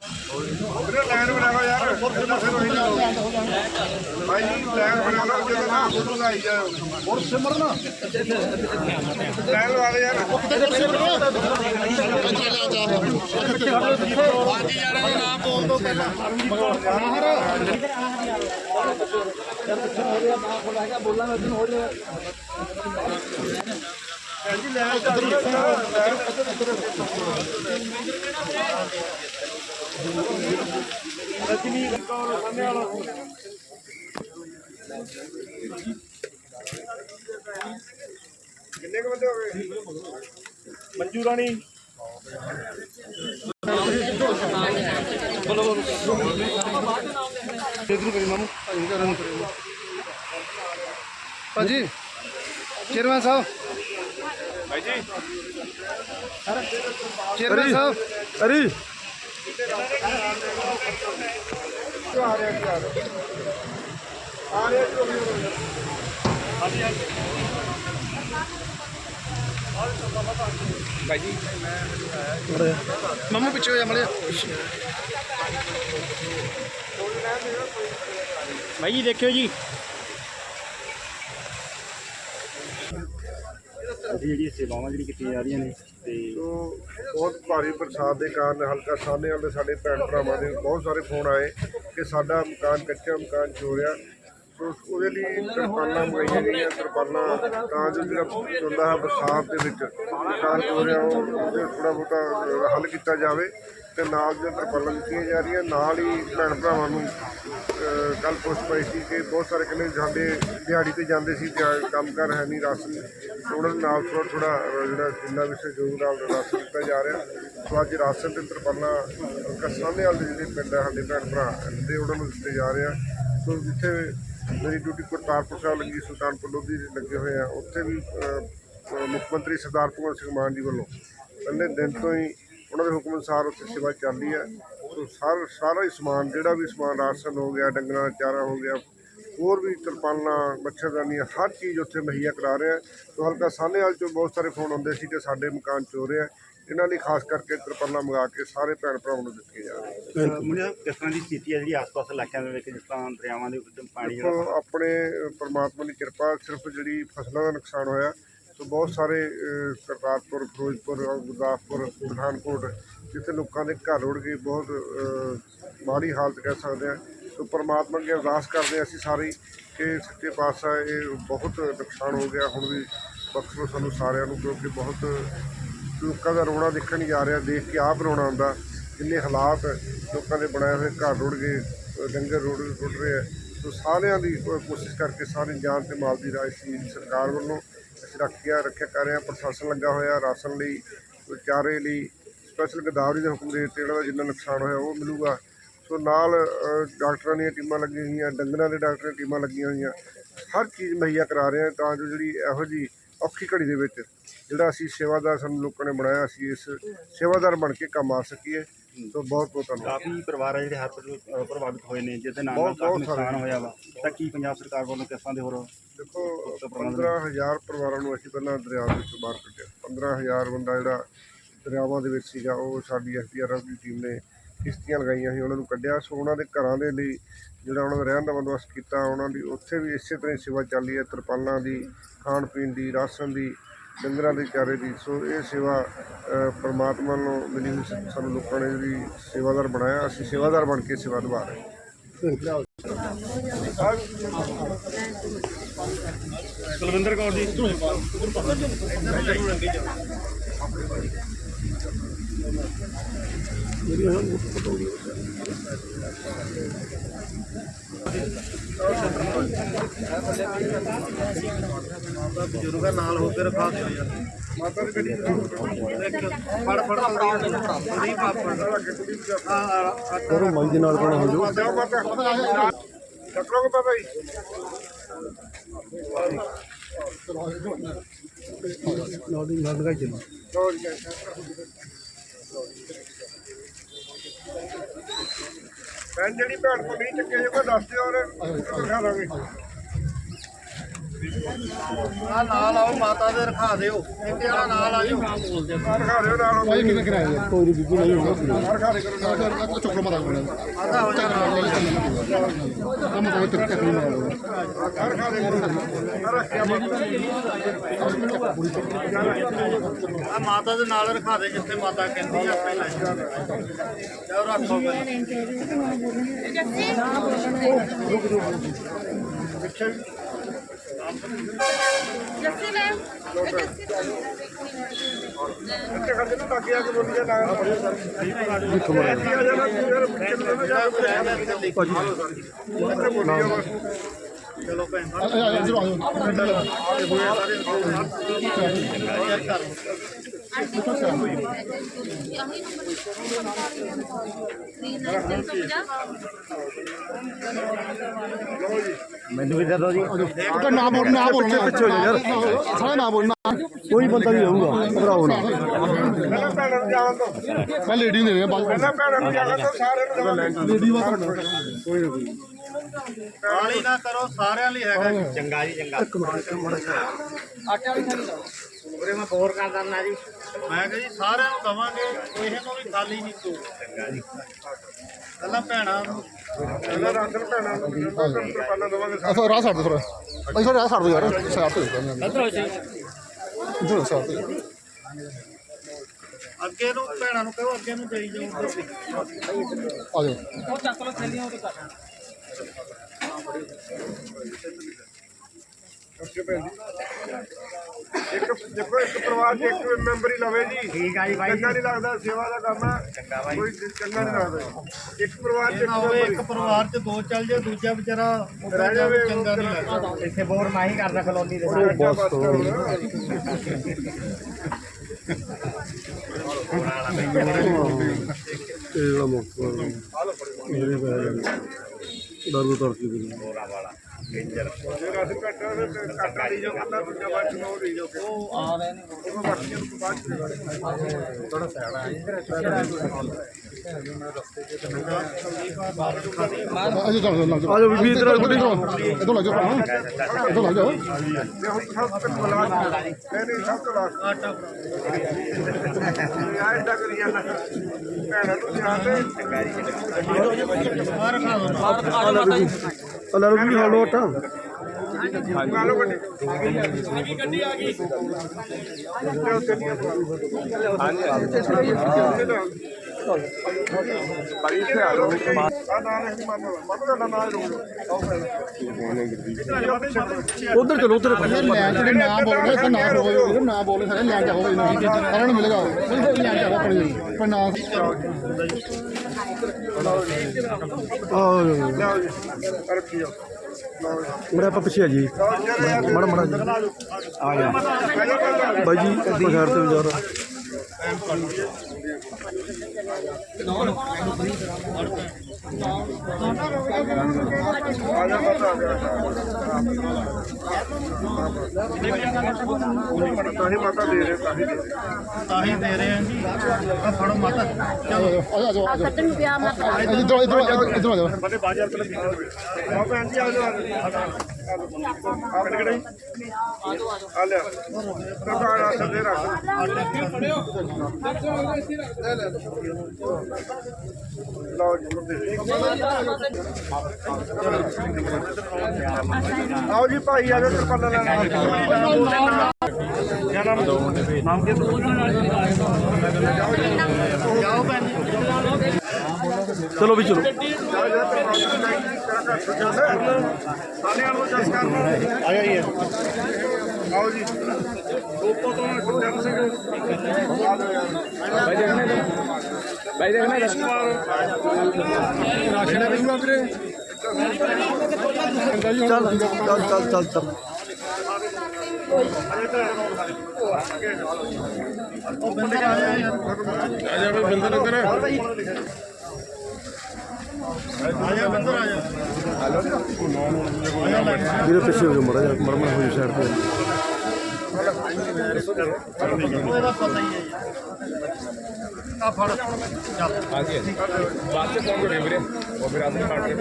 ਵੀਰੇ ਲਾਈਨ ਬਣਾ ਲਓ ਯਾਰ। ਜਿੱਦਾਂ ਫਿਰ ਉਹੀ ਭਾਈ ਜੀ ਲਾਈਨ ਬਣਾ ਲਓ ਜਦੋਂ ਨਾ ਬੋਲੂਗਾ ਆਈ ਜਾਓ ਹੋਰ ਸਿਮਰਨ ਲਾਈਨ ਲਾ ਦੇ ਯਾਰ ਕਿੰਨੇ ਕੁ ਬੰਦੇ ਹੋ ਗਏ ਮੰਜੂ ਰਾਣੀ ਭਾਜੀ ਚੇਅਰਮੈਨ ਸਾਹਿਬ। ਭਾਈ ਜੀ। ਚੇਅਰਮੈਨ ਸਾਹਿਬ। ਅਰੀ। ਆ ਰਿਹਾ ਕੀ ਆ ਰਿਹਾ ਆ ਰਿਹਾ ਕਿਉਂ ਨਹੀਂ ਹੋ ਰਿਹਾ ਮੰਮੂ ਪਿੱਛੇ ਹੋ ਜਾ ਮੜਿਆ ਭਾਈ ਜੀ ਦੇਖਿਓ ਜੀ। ਅਸੀਂ ਜਿਹੜੀ ਸੇਵਾਵਾਂ ਜਿਹੜੀ ਕੀਤੀਆਂ ਜਾ ਰਹੀਆਂ ਨੇ ਤੇ ਸੋ ਬਹੁਤ ਭਾਰੀ ਬਰਸਾਤ ਦੇ ਕਾਰਨ ਹਲਕਾ ਸਾਹਨੇ ਵਾਲੇ ਸਾਡੇ ਭੈਣ ਭਰਾਵਾਂ ਦੇ ਬਹੁਤ ਸਾਰੇ ਫੋਨ ਆਏ ਕਿ ਸਾਡਾ ਮਕਾਨ ਕੱਚਾ ਮਕਾਨ ਚੋਰਿਆ। ਸੋ ਉਹਦੇ ਲਈ ਤਰਪਾਲਾਂ ਮੰਗਾਈਆਂ ਗਈਆਂ, ਤਰਪਾਲਾਂ ਤਾਂ ਜੋ ਜਿਹੜਾ ਚੁੰਦਾ ਹੈ ਬਰਸਾਤ ਦੇ ਵਿੱਚ ਮਕਾਨ ਚੋਰਿਆ, ਉਹ ਉਹਦੇ ਥੋੜਾ ਬਹੁਤਾ ਹੱਲ ਕੀਤਾ ਜਾਵੇ। ਤੇ ਨਾਲ ਦੀਆਂ ਤਰਪਾਲਾਂ ਦਿੱਤੀਆਂ ਜਾ ਰਹੀਆਂ, ਨਾਲ ਹੀ ਭੈਣ ਭਰਾਵਾਂ ਨੂੰ ਕੱਲ ਪੁੱਛ ਪਈ ਸੀ ਕਿ ਬਹੁਤ ਸਾਰੇ ਕਹਿੰਦੇ ਸਾਡੇ ਦਿਹਾੜੀ ਤੇ ਜਾਂਦੇ ਸੀ ਕੰਮ ਕਰ ਹੈ ਨਹੀਂ, ਰਾਸ਼ਨ ਉਹਨਾਂ ਦੇ ਨਾਲ ਥੋੜਾ ਥੋੜਾ ਜਿਹੜਾ ਜਿੰਨਾ ਵੀ ਸਹਿਯੋਗ ਨਾਲ ਰਾਸ਼ਨ ਦਿੱਤਾ ਜਾ ਰਿਹਾ। ਸੋ ਅੱਜ ਰਾਸ਼ਨ ਤੇ ਤਰਪਾਲਾਂ ਕਸਾਨੇ ਵਾਲੇ ਜਿਹੜੇ ਪਿੰਡ ਹੈ ਸਾਡੇ ਭੈਣ ਭਰਾ, ਦੇ ਉਹਨਾਂ ਨੂੰ ਦਿੱਤੇ ਜਾ ਰਹੇ ਆ। ਸੋ ਜਿੱਥੇ ਮੇਰੀ ਡਿਊਟੀ ਕਰਤਾਰਪੁਰ ਸਾਹਿਬ ਲੱਗੀ, ਸੁਲਤਾਨਪੁਰ ਲੋਧੀ ਲੱਗੇ ਹੋਏ ਆ, ਉੱਥੇ ਵੀ ਮੁੱਖ ਮੰਤਰੀ ਸਰਦਾਰ ਭਗਵੰਤ ਸਿੰਘ ਮਾਨ ਜੀ ਵੱਲੋਂ ਪਹਿਲੇ ਦਿਨ ਤੋਂ ਹੀ ਉਹਨਾਂ ਦੇ ਹੁਕਮ ਅਨੁਸਾਰ ਉੱਥੇ ਸੇਵਾ ਚੱਲ ਰਹੀ ਹੈ। ਸੋ ਸਾਰ ਸਾਰਾ ਹੀ ਸਮਾਨ ਜਿਹੜਾ ਵੀ ਸਮਾਨ ਰਾਸ਼ਨ ਹੋ ਗਿਆ ਡੰਗਰਾਂ ਦਾ ਚਾਰਾ ਹੋ ਗਿਆ ਹੋਰ ਵੀ ਤਰਪਾਲਾਂ ਮੱਛਰਦਾਨੀਆਂ ਹਰ ਚੀਜ਼ ਉੱਥੇ ਮੁਹੱਈਆ ਕਰਾ ਰਹੇ ਆ ਸੋ ਹਲਕਾ ਸਾਹਨੇਵਾਲ ਚੋਂ ਬਹੁਤ ਸਾਰੇ ਫੋਨ ਆਉਂਦੇ ਸੀ ਕਿ ਸਾਡੇ ਮਕਾਨ ਚੋਰੇ ਆ ਇਹਨਾਂ ਲਈ ਖਾਸ ਕਰਕੇ ਤਰਪਾਲਾਂ ਮੰਗਾ ਕੇ ਸਾਰੇ ਭੈਣ ਭਰਾਵਾਂ ਨੂੰ ਦਿੱਤੀਆਂ ਜਾ ਰਹੀਆਂ। ਮੁੰਡਿਆ ਕਿਸ ਤਰ੍ਹਾਂ ਦੀ ਸਥਿਤੀ ਹੈ ਜਿਹੜੀ ਆਸ-ਪਾਸ ਇਲਾਕਿਆਂ ਦੇ ਵਿੱਚ ਜਿਸ ਤਰ੍ਹਾਂ ਦਰਿਆਵਾਂ ਦੇ ਵਿੱਚ ਪਾਣੀ ਆਪਣੇ ਪਰਮਾਤਮਾ ਦੀ ਕਿਰਪਾ ਸਿਰਫ ਜਿਹੜੀ ਫਸਲਾਂ ਦਾ ਨੁਕਸਾਨ ਹੋਇਆ ਸੋ ਬਹੁਤ ਸਾਰੇ ਕਰਤਾਰਪੁਰ, ਫਿਰੋਜ਼ਪੁਰ, ਗੁਰਦਾਸਪੁਰ, ਪਠਾਨਕੋਟ, ਜਿੱਥੇ ਲੋਕਾਂ ਦੇ ਘਰ ਉੜ ਗਏ ਬਹੁਤ ਮਾੜੀ ਹਾਲਤ ਕਹਿ ਸਕਦੇ ਆ ਸੋ ਪਰਮਾਤਮਾ ਅੱਗੇ ਅਰਦਾਸ ਕਰਦੇ ਹਾਂ ਅਸੀਂ ਸਾਰੇ ਕਿ ਸੱਚੇ ਪਾਤਸ਼ਾਹ ਇਹ ਬਹੁਤ ਨੁਕਸਾਨ ਹੋ ਗਿਆ। ਹੁਣ ਵੀ ਬਖਸ਼ੋ ਸਾਨੂੰ ਸਾਰਿਆਂ ਨੂੰ, ਕਿਉਂਕਿ ਬਹੁਤ ਲੋਕਾਂ ਦਾ ਰੋਣਾ ਦੇਖਣ ਨਹੀਂ ਜਾ ਰਿਹਾ, ਦੇਖ ਕੇ ਆਪ ਰੋਣਾ ਆਉਂਦਾ। ਜਿੰਨੇ ਹਾਲਾਤ ਲੋਕਾਂ ਦੇ ਬਣਾਏ ਹੋਏ, ਘਰ ਰੁੜ ਗਏ ਅਹ ਡੰਗਰ ਰੁੜ ਰੁੜ ਰਹੇ ਆ। ਸੋ ਸਾਰਿਆਂ ਦੀ ਕੋਸ਼ਿਸ਼ ਕਰਕੇ ਸਾਰੀ ਜਾਨ ਤੇ ਮਾਲ ਦੀ ਰਾਸ਼ੀ ਸਰਕਾਰ ਵੱਲੋਂ। ਰੱਖਿਆ ਰੱਖਿਆ ਕਰ ਰਹੇ ਹਾਂ, ਪ੍ਰਸ਼ਾਸਨ ਲੱਗਾ ਹੋਇਆ ਰਾਸ਼ਨ ਲਈ, ਚਾਰੇ ਲਈ ਸਪੈਸ਼ਲ ਗਦਾਵਰੀ ਦੇ ਹੁਕਮ ਦੇ ਦਿੱਤੇ, ਜਿਹੜਾ ਜਿੰਨਾ ਨੁਕਸਾਨ ਹੋਇਆ ਉਹ ਮਿਲੂਗਾ। ਸੋ ਨਾਲ ਡਾਕਟਰਾਂ ਦੀਆਂ ਟੀਮਾਂ ਲੱਗੀਆਂ ਹੋਈਆਂ, ਡੰਗਰਾਂ ਦੇ ਡਾਕਟਰਾਂ ਦੀਆਂ ਟੀਮਾਂ ਲੱਗੀਆਂ ਹੋਈਆਂ, ਹਰ ਚੀਜ਼ ਮੁਹੱਈਆ ਕਰਾ ਰਹੇ ਹਾਂ ਤਾਂ ਜੋ ਜਿਹੜੀ ਇਹੋ ਜੀ ਔਖੀ ਘੜੀ ਦੇ ਵਿੱਚ ਜਿਹੜਾ ਅਸੀਂ ਸੇਵਾਦਾਰ ਸਾਨੂੰ ਲੋਕਾਂ ਨੇ ਬਣਾਇਆ, ਅਸੀਂ ਇਸ ਸੇਵਾਦਾਰ ਬਣ ਕੇ ਕੰਮ ਆ ਸਕੀਏ। ਸੋ ਬਹੁਤ ਬਹੁਤ ਧੰਨਵਾਦ। ਕਾਫੀ ਪਰਿਵਾਰ ਹੈ ਜਿਹੜੇ ਹਰ ਪ੍ਰਭਾਵਿਤ ਪ੍ਰਭਾਵਿਤ ਹੋਏ ਨੇ ਜਿਹਦੇ ਨਾਲ ਬਹੁਤ- ਕਾਫੀ ਬਹੁਤ ਸਾਰੇ। ਨੁਕਸਾਨ ਹੋਇਆ ਵਾ। ਤਾਂ ਕੀ ਪੰਜਾਬ ਸਰਕਾਰ ਵੱਲੋਂ ਕਿਸ ਤਰ੍ਹਾਂ ਦੇ ਹੋਰ ਦੇਖੋ 15000 ਪਰਿਵਾਰਾਂ ਨੂੰ ਅਸੀਂ ਪਹਿਲਾਂ ਦਰਿਆ ਦੇ ਵਿੱਚੋਂ ਬਾਹਰ ਕੱਢਿਆ। 15000 ਬੰਦਾ ਜਿਹੜਾ ਦਰਿਆਵਾਂ ਦੇ ਵਿੱਚ ਸੀਗਾ ਉਹ ਸਾਡੀ ਐਸਡੀਆਰਐਫ ਦੀ ਟੀਮ ਨੇ ਕਿਸ਼ਤੀਆਂ ਲਗਾਈਆਂ ਸੀ ਉਹਨਾਂ ਨੂੰ ਕੱਢਿਆ। ਸੋ ਉਹਨਾਂ ਦੇ ਘਰਾਂ ਦੇ ਲਈ ਜਿਹੜਾ ਉਹਨਾਂ ਦਾ ਰਹਿਣ ਦਾ ਬੰਦੋਬਸਤ ਕੀਤਾ ਉਹਨਾਂ ਦੀ ਉੱਥੇ ਵੀ ਇਸੇ ਤਰ੍ਹਾਂ ਹੀ ਸੇਵਾ ਚੱਲ ਰਹੀ ਹੈ। ਤਰਪਾਲਾਂ ਦੀ ਖਾਣ ਪੀਣ ਦੀ ਰਾਸ਼ਨ ਦੀ ਡੰਗਰਾਂ ਦੇ ਚਾਰੇ ਦੀ। ਸੋ ਇਹ ਸੇਵਾ ਪਰਮਾਤਮਾ ਨੂੰ ਮਿਲੀ ਹੋਈ ਸਾਨੂੰ ਲੋਕਾਂ ਨੇ ਜਿਹੜੀ ਸੇਵਾਦਾਰ ਬਣਾਇਆ। ਅਸੀਂ ਸੇਵਾਦਾਰ ਬਣ ਕੇ ਸੇਵਾ ਨਿਭਾ ਰਹੇ ਕੁਲਵਿੰਦਰ ਕੌਰ ਜੀ। ਬਜ਼ੁਰਗਾਂ ਨਾਲ ਹੋ ਕੇ ਰਖਾ ਦਿਓ ਯਾਰ ਮਾਤਾ ਦੀ ਗੱਡੀ ਫੜ ਫੜ ਨਹੀਂ ਪਾਪੜ ਕਰੋ ਮਾਈ ਦੇ ਨਾਲ ਕੋਣਾ ਹੋ ਜਾਓ ਜਾਓ ਮਾਤਾ ਚੱਕਰੋਗੇ ਬਾਬਾ ਜੀ ਲੋਡਿੰਗ ਲੱਗ ਗਈ ਚਲੋ ਲਓ ਜੀ ਭੈਣ ਜਿਹੜੀ ਭੈਣ ਕੋ ਨਹੀਂ ਚੱਕੇ ਜੇ ਕੋਈ ਦੱਸ ਦਿਓ ਔਰ ਦਿਖਾ ਦਾਂਗੇ। ਆ ਨਾਲ ਆਓ ਮਾਤਾ ਦੇ ਰਖਾ ਦਿਓ। ਇੱਕ ਜਣਾ ਨਾਲ ਆ ਜਾਓ। ਰਖਾ ਦਿਓ ਨਾਲ ਭਾਈ ਕਿੰਨੇ ਕਿਰਾਏ ਕੋਈ ਨਹੀਂ ਬੀਬੀ ਨਹੀਂ ਹੋਊਗਾ ਰਖਾ ਦੇ ਕਰੋ ਨਾਲ। ਚੁੱਕ ਮਤਾ ਕੋਲ ਆਦਾ ਹੋ ਜਾ ਨਾਲ ਕੰਮ ਤਾਂ ਤੱਕ ਤੱਕ ਨਹੀਂ ਮਾਰਦਾ ਰਖਾ ਦੇ ਕਰੋ। ਰੱਖਿਆ ਆ ਮਾਤਾ ਦੇ ਨਾਲ ਰਖਾ ਦੇ ਜਿੱਥੇ ਮਾਤਾ ਕਹਿੰਦੀ ਆ ਆਪੇ ਲੈ ਜਾ ਜਾਓ ਰੱਖੋ ਜੱਸੀ ਮੈਮ ਇੱਥੇ ਖੜ ਕੇ ਨਾ ਲੱਗ ਗਿਆ ਕਿ ਬੋਲੀ ਜਾ ਸਰ ਦੇਖੋ ਜੀ ਆ ਜਾਣਾ ਤੂੰ ਯਾਰ ਕਿੰਨੇ ਨਾ ਜਾ ਇੱਥੇ ਬੋਲੀ ਜਾ ਬਸ। ਚਲੋ ਭੈਣ ਇਧਰ ਆ ਜਾਓ। ਮੈਨੂੰ ਵੀ ਦੇ ਦਿਓ ਜੀ। ਉਹਦਾ ਨਾ ਬੋਲ ਨਾ ਬੋਲਣਾ ਪਿੱਛੇ ਹੋ ਯਾਰ। ਸਾਰਾ ਨਾ ਬੋਲਣਾ ਕੋਈ ਬੰਦਾ ਨਹੀਂ ਰਹੂਗਾ ਘਬਰਾਓ ਨਾ। ਨੂੰ ਮੈਂ ਲੇਡੀ ਨੇ ਬਾਅਦ ਪਹਿਲਾਂ ਭੈਣਾਂ ਨੂੰ ਜਾਣ ਦੋ ਸਾਰਿਆਂ ਨੂੰ ਜਾਣ ਲੇਡੀ ਬਾਤ ਕਾਲੀ ਨਾ ਕਰੋ ਸਾਰਿਆਂ ਲਈ ਹੈਗਾ। ਜੀ। ਚੰਗਾ। ਜੀ ਚੰਗਾ ਉਰੇ ਮੈਂ ਬੋਰ ਕਰ ਦਿੰਦਾ ਜੀ। ਮੈਂ ਕਿਹਾ ਜੀ ਸਾਰਿਆਂ ਨੂੰ ਦਵਾਂਗੇ ਕਿਸੇ ਨੂੰ ਵੀ ਖਾਲੀ ਨਹੀਂ ਤੂੰ ਚੰਗਾ ਜੀ ਪਹਿਲਾਂ ਭੈਣਾਂ ਨੂੰ ਪਹਿਲਾਂ ਰਾਸ਼ਨ ਭੈਣਾਂ ਨੂੰ ਪਹਿਲਾਂ ਦਵਾਂਗੇ ਅਸਾਂ ਰਾਹ ਛੱਡ ਦੋ ਥੋੜਾ ਭਾਈ ਥੋੜਾ ਰਾਹ ਛੱਡ ਦੋ ਯਾਰ ਤੇ ਇੱਧਰ ਹੋ ਇੱਧਰ ਸਾਈਡ ਤੇ ਅੱਗੇ ਨੂੰ ਭੈਣਾਂ ਨੂੰ ਕਹੋ ਅੱਗੇ ਨੂੰ ਜਾਈ ਜਾਓ ਆ ਜਾਓ। ਅੱਛਾ ਭੈਣ ਜੀ। ਇੱਕ ਦੇਖੋ ਇੱਕ ਪਰਿਵਾਰ ਚ ਇੱਕ ਮੈਂਬਰ ਹੀ ਲਵੇ ਜੀ। ਠੀਕ ਆ ਜੀ ਬਾਈ। ਚੰਗਾ ਨਹੀਂ ਲੱਗਦਾ ਸੇਵਾ ਦਾ ਕੰਮ ਹੈ ਚੰਗਾ ਬਾਈ। ਕੋਈ ਚੰਗਾ ਨਹੀਂ ਲੱਗਦਾ ਜੀ। ਇੱਕ ਪਰਿਵਾਰ ਚ ਇੱਕ ਨਾ ਹੋਵੇ ਮੈਂਬਰ ਇੱਕ ਪਰਿਵਾਰ 'ਚ ਦੋ ਚੱਲ ਜਾਏ ਦੂਜਾ ਵਿਚਾਰਾ ਉੱਧਰ ਰਹਿ ਜਾਵੇ ਜਾਵੇ ਚੰਗਾ ਨਹੀਂ ਲੱਗਦਾ। ਇੱਥੇ ਬੋਰ ਮੈਂ ਹੀ ਕਰਦਾ ਕਲੋਨੀ ਦੇ ਹੀ ਬਸ ਇਹ ਜਿਹੜਾ ਮੌਕਾ। ਮੇਰੇ ਪੈ ਦਰਦ ਤਰਕੀ ਦੇ। ਬੋਰਾ ਵਾਲਾ। ਡੇਂਜਰ ਮੇਰਾ ਅਸੀਂ ਘੱਟਾ ਤੇ ਘੱਟ ਵਾਲੀ ਜੋ ਕਹਿੰਦਾ ਦੂਜਾ ਬਾਅਦ ਚ ਨੋ ਰਹੀ ਜੋ ਕਿ ਉਹ ਆ ਰਹੇ ਨੇ ਉਹ ਬਾਕੀਆਂ ਨੂੰ ਬਾਅਦ ਚ ਦੇਵਾਂਗੇ। ਥੋੜਾ ਸਾਈਡ ਅਜੇ ਚੱਲ ਲੱਗ ਜਾਓ ਆ ਜਾਓ ਬੀਬੀ ਇਧਰ ਇਧਰ ਇਧਰ ਲੱਗ ਜਾਓ। ਇਧਰ ਲੱਗ ਜਾਓ ਤੇ ਹੁਣ ਸਭ ਤੋਂ ਬਲਾਸ ਨਹੀਂ ਨਹੀਂ ਸਭ ਤੋਂ ਲਾਸਟ ਆ ਐਡਾ ਕਰੀ ਜਾਂਦਾ ਭੈਣਾਂ ਨੂੰ ਧਿਆਨ ਦੇ ਬਾਹਰ ਖਾ ਦੋ ਅੱਲਾ ਰੂਬੀ ਹਾਲੋ ਲੋ ਆ ਨਾਲ ਹੈ ਨਾਲ ਲਓ ਉਧਰ ਚਲੋ ਉਧਰ ਲੈਣ ਜਿਹੜੇ ਨਾ ਬੋਲਣੇ ਤਾਂ ਨਾ ਬੋਲੋ ਨਾ ਬੋਲੇ ਸਾਰੇ ਲੈਣ ਜਾਓ ਇਹਨਾਂ ਨੂੰ। ਮਿਲੇਗਾ ਨਹੀਂ ਲੈਣ ਜਾਓ ਆਪਣੀ। ਪਰ ਨਾ ਆ ਆਪਾਂ ਪਿੱਛੇ ਆ ਜੀ ਮੜਾ ਮੜਾ ਜੀ। ਆ ਜਾ। ਬਾਈ ਜੀ ਇੱਕੋ ਤੋਂ ਬਜ਼ਾਰ ਆ ਜਾ ਪਤਾ ਆ ਗਿਆ ਤਾਂ ਹੀ ਮਾਤਾ ਦੇ ਰਹੇ ਤਾਂ ਹੀ ਦੇ ਰਹੇ ਤਾਂ ਹੀ ਦੇ ਰਹੇ ਹਾਂ ਜੀ। ਆ ਫੜੋ ਮਾਤਾ। ਚਲੋ। ਆ ਜਾਓ ਆ ਜਾਓ ਕੱਟਣ ਪਿਆ ਮਾਤਾ। ਇਧਰ ਇਧਰ ਇਧਰ ਆ ਜਾਓ। ਬੰਦੇ ਬਾਜ਼ਾਰ ਤੋਂ ਆ ਭੈਣ ਜੀ ਆ ਜਾਓ। ਆ ਕਿਹੜੇ ਕਿਹੜੇ ਆ ਲਿਆ। ਤਾਂ ਆ ਸੰਦੇ ਰੱਖ ਲਓ ਜੀ ਮੁੰਡੇ। ਆਓ ਜੀ ਭਾਈ ਆ ਜਾਓ ਤਰਪਾਲਾਂ ਲੈਣਾ ਜਾਓ ਭੈਣ ਜੀ। ਚਲੋ ਵੀ ਚਲੋ। ਸਾਲਿਆਂ ਨੂੰ ਜਸ ਕਰਨਾ ਆ ਜਾਈਏ ਆਓ ਜੀ ਰੋਪੋ ਤੋਂ ਗੁਰਜਨ ਸਿੰਘ ਆ ਜਾਓ ਯਾਰ ਦੇਖਣਾ ਰਾਸ਼ਨ ਵੀ ਵੀਰੇ ਚੱਲ ਚੱਲ ਚੱਲ ਚੱਲ ਚੱਲ ਉਹ ਬੰਦੇ ਆ ਜਾ ਬੰਦੇ ਅੰਦਰ। ਵੀਰੇ, ਪਿੱਛੇ ਹੋ ਜਾਓ ਮੜਾ ਜਾ ਮਰਮਣ ਹੋਈ ਸਾਈਡ ਤੇ। ਉਹਦਾ ਪਤਾ ਹੀ ਹੈ ਜੀ ਆ ਫੜ ਚੱਲ ਬਾਅਦ ਚ ਫੋਨ ਕਰੇ ਵੀਰੇ ਉਹ ਫਿਰ ਆਦਮੀ ਕਾਟ ਕੇ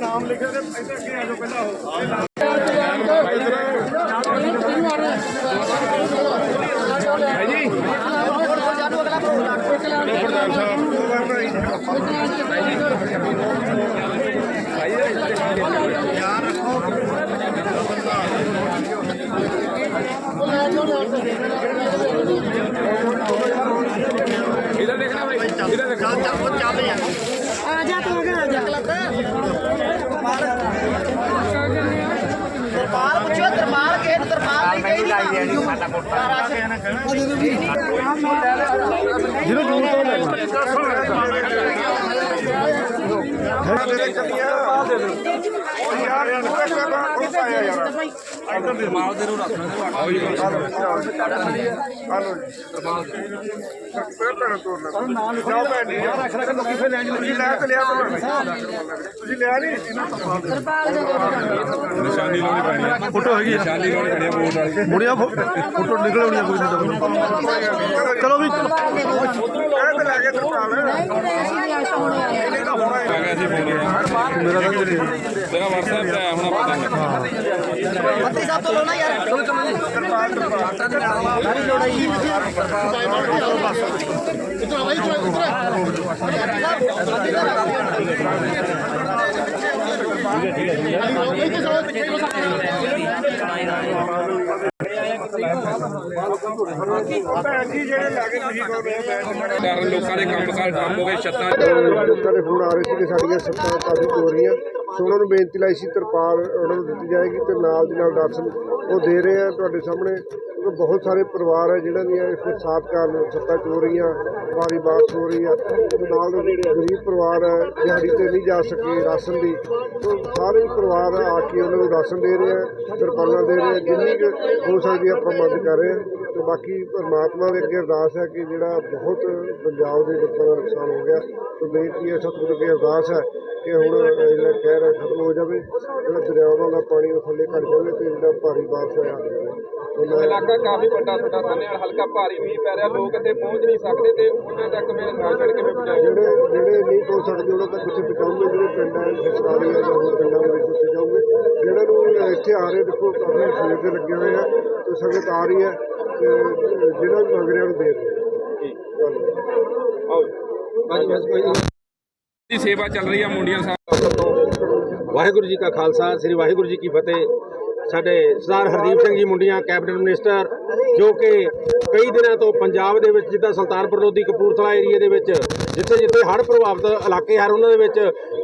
ਨਾਮ ਲਿਖਿਆ ਤੇ ਇੱਧਰ ਅੱਗੇ ਆ ਜਾਓ ਪਹਿਲਾਂ ਉਹ ਯਾਰ ਰੱਖੋ ਇਧਰ ਦੇਖਣਾ ਭਾਈ ਚੱਲ ਚੱਲ ਚੱਲ ਉਹ ਚੱਲ ਯਾਰ ਆ ਜਾ ਤੂੰ ਆ ਜਾ ਤਰਪਾਲ ਪੁੱਛੋ ਤਰਪਾਲ ਕੇ ਤਰਪਾਲ ਮਾਲ ਦੇ ਨੂੰ ਰੱਖਣਾ ਆਓ ਜੀ ਆਲੋ ਜੀ ਤਰਮਾਲ ਸਰ ਪੈਣ ਤੋੜਨਾ ਜਾਓ ਭੈਣ ਜੀ ਰੱਖ ਰੱਖ ਲੋਕੀ ਫੇਰ ਲੈਣ ਤੁਸੀਂ ਲੈ ਤੇ ਲਿਆ ਤੁਸੀਂ ਲਿਆ ਨਹੀਂ ਨਿਸ਼ਾਨੀ ਲਾਉਣੀ ਪੈਣੀ ਹੈ ਫੋਟੋ ਹੈਗੀ ਨਿਸ਼ਾਨੀ ਲਾਉਣੀ ਪੈਣੀ ਹੈ ਵੋਟ ਵਾਲੀ ਮੁੜਿਆ ਫੋਟੋ ਨਿਕਲ ਆਉਣੀ ਕੋਈ ਨਹੀਂ ਚਲੋ ਵੀ ਇਹ ਤੇ ਲੈ ਕੇ ਤਰਪਾਲ ਇਹਨੇ ਤਾਂ ਹੋਣਾ ਆ ਗਿਆ ਸੀ ਫੋਨ ਮੇਰਾ ਤਾਂ ਤੇ ਆਇਆ ਹੋਣਾ ਪਤਾ ਨਹੀਂ ਮੱਤੀ ਸਾਹਿਬ ਤੋਂ ਲੋਣਾ ਯਾਰ ਇਤਨਾ ਭਾਈ ਇਤਨਾ ਭੈਣ ਜੀ ਜਿਹੜੇ ਲੈ ਕੇ ਤੁਸੀਂ ਕੋਲ ਰਹੇ ਮੈਂ ਕਾਰਨ ਲੋਕਾਂ ਦੇ ਕੰਮ ਕਾਰ ਠੱਪ ਹੋ ਗਏ ਛੱਤਾਂ ਲੋਕਾਂ ਦੇ ਫੋਨ ਆ ਰਹੇ ਸੀ ਕਿ ਸਾਡੀਆਂ ਸੱਤਾਂ ਕਾਫੀ ਹੋ ਰਹੀਆਂ ਸੋ ਉਹਨਾਂ ਨੂੰ ਬੇਨਤੀ ਲਾਈ ਸੀ ਤਰਪਾਲ ਉਹਨਾਂ ਨੂੰ ਦਿੱਤੀ ਜਾਏਗੀ ਤੇ ਨਾਲ ਦੀ ਨਾਲ ਰਾਸ਼ਨ ਉਹ ਦੇ ਰਹੇ ਆ ਤੁਹਾਡੇ ਸਾਹਮਣੇ। ਕਿਉਂਕਿ ਬਹੁਤ ਸਾਰੇ ਪਰਿਵਾਰ ਹੈ ਜਿਨ੍ਹਾਂ ਦੀਆਂ ਇਸ ਬਰਸਾਤ ਕਾਰਨ ਸੱਤਾ ਚੋ ਰਹੀਆਂ, ਵਾਰੀ ਬਾਤ ਹੋ ਰਹੀ ਆ। ਨਾਲ ਗਰੀਬ ਪਰਿਵਾਰ ਹੈ ਦਿਹਾੜੀ ਤੇ ਨਹੀਂ ਜਾ ਸਕੇ ਰਾਸ਼ਨ ਦੀ। ਸੋ ਸਾਰੇ ਪਰਿਵਾਰ ਆ ਕੇ ਉਹਨਾਂ ਨੂੰ ਰਾਸ਼ਨ ਦੇ ਰਹੇ ਆ, ਤਰਪਾਲਾਂ ਦੇ ਰਹੇ ਆ, ਜਿੰਨੀ ਕੁ ਹੋ ਸਕਦੀ ਆਪਾਂ ਮਦਦ ਕਰ ਰਹੇ ਆ। ਤੇ ਬਾਕੀ ਪਰਮਾਤਮਾ ਦੇ ਅੱਗੇ ਅਰਦਾਸ ਹੈ ਕਿ ਜਿਹੜਾ ਬਹੁਤ ਪੰਜਾਬ ਦੇ ਲੋਕਾਂ ਦਾ ਨੁਕਸਾਨ ਹੋ ਗਿਆ ਤੇ ਬੇਨਤੀ ਹੈ ਸਤਿਗੁਰ ਅੱਗੇ ਅਰਦਾਸ ਹੈ ਕਿ ਹੁਣ ਜਿਹੜਾ ਕਹਿਰ ਖਤਮ ਹੋ ਜਾਵੇ ਜਿਹੜਾ ਦਰਿਆਵਾਂ ਦਾ ਪਾਣੀ ਉਹ ਥੱਲੇ ਘਟ ਜਾਵੇ ਤੇ ਜਿਹੜਾ ਭਾਰੀ ਬਾਰਿਸ਼ ਹੋਇਆ ਇਲਾਕਾ ਕਾਫੀ ਵੱਡਾ ਸਾਡਾ ਸੰਨੇ ਹਲਕਾ ਭਾਰੀ ਮੀਂਹ ਪੈ ਰਿਹਾ ਲੋਕ ਇੱਥੇ ਪਹੁੰਚ ਨਹੀਂ ਸਕਦੇ ਤੇ ਉਹਨਾਂ ਤੱਕ ਮੇਰੇ ਨਾਲ ਚੜ ਕੇ ਪਹੁੰਚਾਏ ਜਿਹੜੇ ਜਿਹੜੇ ਨਹੀਂ ਪਹੁੰਚ ਸਕਦੇ ਉਹਨਾਂ ਤੱਕ ਉੱਥੇ ਪਹੁੰਚਾਉਂਗੇ ਜਿਹੜੇ ਪਿੰਡ ਹੈ ਸਰਕਾਰੀ ਹੈ ਜਾਂ ਹੋਰ ਪਿੰਡਾਂ ਦੇ ਵਿੱਚ ਉੱਥੇ ਜਾਓਗੇ ਜਿਹੜੇ ਨੂੰ ਇੱਥੇ ਆ ਰਹੇ ਦੇਖੋ ਕਾਫੀ ਸਵੇਰ ਦੇ ਲੱਗੇ ਹੋਏ ਆ ਤੇ ਸੰਗਤ ਆ ਰਹੀ ਹੈ। ਤੇ ਜਿਹੜਾ ਵੀ ਮੰਗ ਰਿਹਾ ਉਹਨੂੰ ਦੇ ਦੀ ਸੇਵਾ ਚੱਲ ਰਹੀ ਆ ਮੁੰਡੀਆਂ ਸਾਹਿਬ ਵਾਹਿਗੁਰੂ ਜੀ ਕਾ ਖਾਲਸਾ ਸ੍ਰੀ ਵਾਹਿਗੁਰੂ ਜੀ ਕੀ ਫਤਿਹ। ਸਾਡੇ ਸਰਦਾਰ ਹਰਦੀਪ ਸਿੰਘ ਜੀ ਮੁੰਡੀਆਂ ਕੈਬਨਿਟ ਮਿਨਿਸਟਰ ਜੋ ਕਿ ਕਈ ਦਿਨਾਂ ਤੋਂ ਪੰਜਾਬ ਦੇ ਵਿੱਚ ਜਿੱਦਾਂ ਸੁਲਤਾਨਪੁਰ ਲੋਧੀ ਕਪੂਰਥਲਾ ਏਰੀਆ ਦੇ ਵਿੱਚ ਜਿੱਥੇ ਜਿੱਥੇ ਹੜ੍ਹ ਪ੍ਰਭਾਵਿਤ ਇਲਾਕੇ ਹਨ ਉਹਨਾਂ ਦੇ ਵਿੱਚ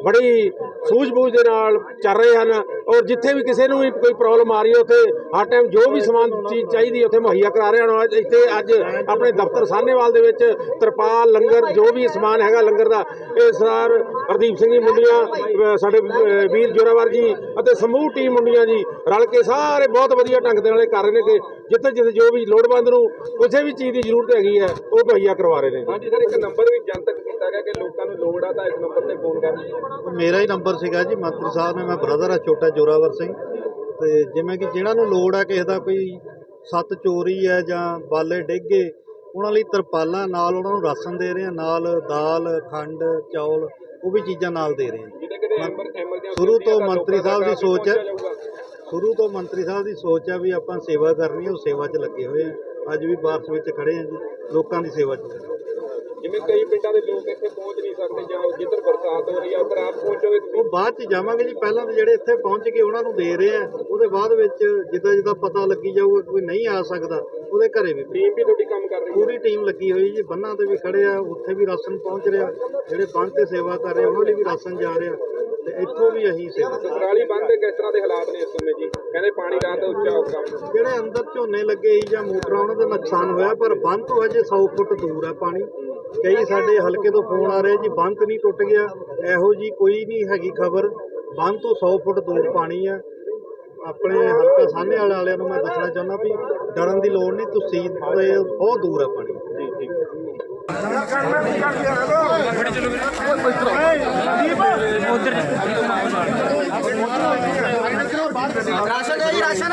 ਬੜੀ ਸੂਝ-ਬੂਝ ਦੇ ਨਾਲ ਚੱਲ ਰਹੇ ਹਨ ਔਰ ਜਿੱਥੇ ਵੀ ਕਿਸੇ ਨੂੰ ਵੀ ਕੋਈ ਪ੍ਰੋਬਲਮ ਆ ਰਹੀ ਹੈ ਉੱਥੇ ਹਰ ਟਾਈਮ ਜੋ ਵੀ ਸਮਾਨ ਚੀਜ਼ ਚਾਹੀਦੀ ਹੈ ਉੱਥੇ ਮੁਹੱਈਆ ਕਰਾ ਰਹੇ ਹਨ। ਅੱਜ ਇੱਥੇ ਅੱਜ ਆਪਣੇ ਦਫ਼ਤਰ ਸਾਹਨੇਵਾਲ ਦੇ ਵਿੱਚ ਤਰਪਾਲ ਲੰਗਰ ਜੋ ਵੀ ਸਮਾਨ ਹੈਗਾ ਲੰਗਰ ਦਾ ਇਹ ਸਰਦਾਰ ਹਰਦੀਪ ਸਿੰਘ ਜੀ ਮੁੰਡੀਆਂ ਸਾਡੇ ਵੀਰ ਜੋਰਾਵਰ ਜੀ ਅਤੇ ਸਮੂਹ ਟੀਮ ਮੁੰਡੀਆਂ ਜੀ ਰਲ ਕੇ ਸਾਰੇ ਬਹੁਤ ਵਧੀਆ ਢੰਗ ਦੇ ਨਾਲ ਇਹ ਕਰ ਰਹੇ ਨੇ ਕਿ ਜਿੱਥੇ ਜਿੱਥੇ ਜੋ ਵੀ ਲੋੜਵੰਦ ਨੂੰ ਕਿਸੇ ਵੀ ਚੀਜ਼ ਦੀ ਜ਼ਰੂਰਤ ਹੈਗੀ ਹੈ ਉਹ ਮੁਹੱਈਆ ਕਰਵਾ ਰਹੇ ਨੇ। ਹਾਂਜੀ ਸਰ ਇੱਕ ਨੰਬਰ ਵੀ ਜਨਤਕ ਕੀਤਾ ਗਿਆ ਕਿ ਲੋਕਾਂ ਨੂੰ ਲੋੜ ਆ ਤਾਂ ਇਸ ਨੰਬਰ ਤੇ ਫੋਨ ਕਰਨੀ। ਮੇਰਾ ਹੀ ਨੰਬਰ ਸੀਗਾ ਜੀ ਮੰਤਰੀ ਸਾਹਿਬ ਨੇ ਮੈਂ ਬ੍ਰਦਰ ਆ ਛੋਟਾ ਜੋਰਾਵਰ ਸਿੰਘ। ਤੇ ਜਿਵੇਂ ਕਿ ਜਿਹਨਾਂ ਨੂੰ ਲੋੜ ਹੈ ਕਿਸੇ ਦਾ ਕੋਈ ਸੱਤ ਚੋਰੀ ਹੈ ਜਾਂ ਬਾਲੇ ਡਿੱਗੇ ਉਹਨਾਂ ਲਈ ਤਰਪਾਲਾਂ ਨਾਲ ਉਹਨਾਂ ਨੂੰ ਰਾਸ਼ਨ ਦੇ ਰਹੇ ਆ ਨਾਲ ਦਾਲ ਖੰਡ ਚੌਲ ਉਹ ਵੀ ਚੀਜ਼ਾਂ ਨਾਲ ਦੇ ਰਹੇ ਆ। ਸ਼ੁਰੂ ਤੋਂ ਮੰਤਰੀ ਸਾਹਿਬ ਦੀ ਸੋਚ ਹੈ ਸ਼ੁਰੂ ਤੋਂ ਮੰਤਰੀ ਸਾਹਿਬ ਦੀ ਸੋਚ ਹੈ ਵੀ ਆਪਾਂ ਸੇਵਾ ਕਰਨੀ ਹੈ ਉਹ ਸੇਵਾ 'ਚ ਲੱਗੇ ਹੋਏ ਆ। ਅੱਜ ਵੀ ਬਾਰਸ ਵਿੱਚ ਖੜੇ ਆ ਜੀ ਲੋਕਾਂ ਦੀ ਸੇਵਾ 'ਚ ਜਿਵੇਂ ਕਈ ਪਿੰਡਾਂ ਦੇ ਲੋਕ ਇੱਥੇ ਪਹੁੰਚ ਨਹੀਂ ਸਕਦੇ ਜਾਂ ਜਿੱਧਰ ਬਰਸਾਤ ਹੋ ਰਹੀ ਆ ਉੱਧਰ ਆਪ ਪਹੁੰਚੋਗੇ ਤੁਸੀਂ ਉਹ ਬਾਅਦ ਚ ਜਾਵਾਂਗੇ ਜੀ ਪਹਿਲਾਂ ਤਾਂ ਜਿਹੜੇ ਇੱਥੇ ਪਹੁੰਚ ਕੇ ਉਹਨਾਂ ਨੂੰ ਦੇ ਰਹੇ ਆ ਉਹਦੇ ਬਾਅਦ ਵਿੱਚ ਜਿੱਦਾਂ ਜਿੱਦਾਂ ਪਤਾ ਲੱਗੀ ਜਾਊਗਾ ਕੋਈ ਨਹੀਂ ਆ ਸਕਦਾ ਉਹਦੇ ਘਰੇ ਵੀ। ਟੀਮ ਵੀ ਤੁਹਾਡੀ ਕੰਮ ਕਰ ਰਹੀ ਹੈ। ਪੂਰੀ ਟੀਮ ਲੱਗੀ ਹੋਈ ਜੀ ਬੰਨਾਂ ਤੇ ਵੀ ਖੜੇ ਆ ਉੱਥੇ ਵੀ ਰਾਸ਼ਨ ਪਹੁੰਚ ਰਿਹਾ ਜਿਹੜੇ ਬੰਨ ਤੇ ਸੇਵਾ ਕਰ ਰਹੇ ਉਹਨਾਂ ਲਈ ਵੀ ਰਾਸ਼ਨ ਜਾ ਰਿਹਾ ਤੇ ਇੱਥੋਂ ਵੀ ਅਸੀਂ ਸੇਵਾ ਸਸਰਾਲੀ ਬੰਦ ਦੇ ਕਿਸ ਤਰ੍ਹਾਂ ਦੇ ਹਾਲਾਤ ਨੇ ਇਸ ਸਮੇਂ ਜੀ? ਕਹਿੰਦੇ ਪਾਣੀ ਦਾ ਉੱਚਾ ਹੋ ਕੰਮ ਜਿਹੜੇ ਅੰਦਰ ਝੋਨੇ ਲੱਗੇ ਸੀ ਜਾਂ ਮੋਟਰਾਂ ਉਹਨਾਂ ਦਾ ਨੁਕਸਾਨ ਹੋਇਆ ਪਰ ਬੰਨ ਤੋਂ ਅਜੇ 100 ਫੁੱਟ ਦੂਰ ਹੈ ਪਾਣੀ। ਕਈ ਸਾਡੇ ਹਲਕੇ ਤੋਂ ਫੋਨ ਆ ਰਹੇ ਜੀ ਬੰਨ ਨਹੀਂ ਟੁੱਟ ਗਿਆ। ਇਹੋ ਜੀ ਕੋਈ ਨਹੀਂ ਹੈਗੀ ਖਬਰ। ਬੰਨ ਤੋਂ 100 ਫੁੱਟ ਦੂਰ ਪਾਣੀ ਹੈ ਆਪਣੇ ਹਲਕਾ ਸਾਹਨੇ ਵਾਲੇ ਵਾਲਿਆਂ ਨੂੰ ਮੈਂ ਦੱਸਣਾ ਚਾਹੁੰਦਾ ਵੀ ਡਰਨ ਦੀ ਲੋੜ ਨਹੀਂ, ਤੁਸੀਂ ਤੇ ਬਹੁਤ ਦੂਰ ਆ ਪਾਣੀ। ਉਧਰ ਰਾਸ਼ਨ ਦੇ ਜੀ ਰਾਸ਼ਨ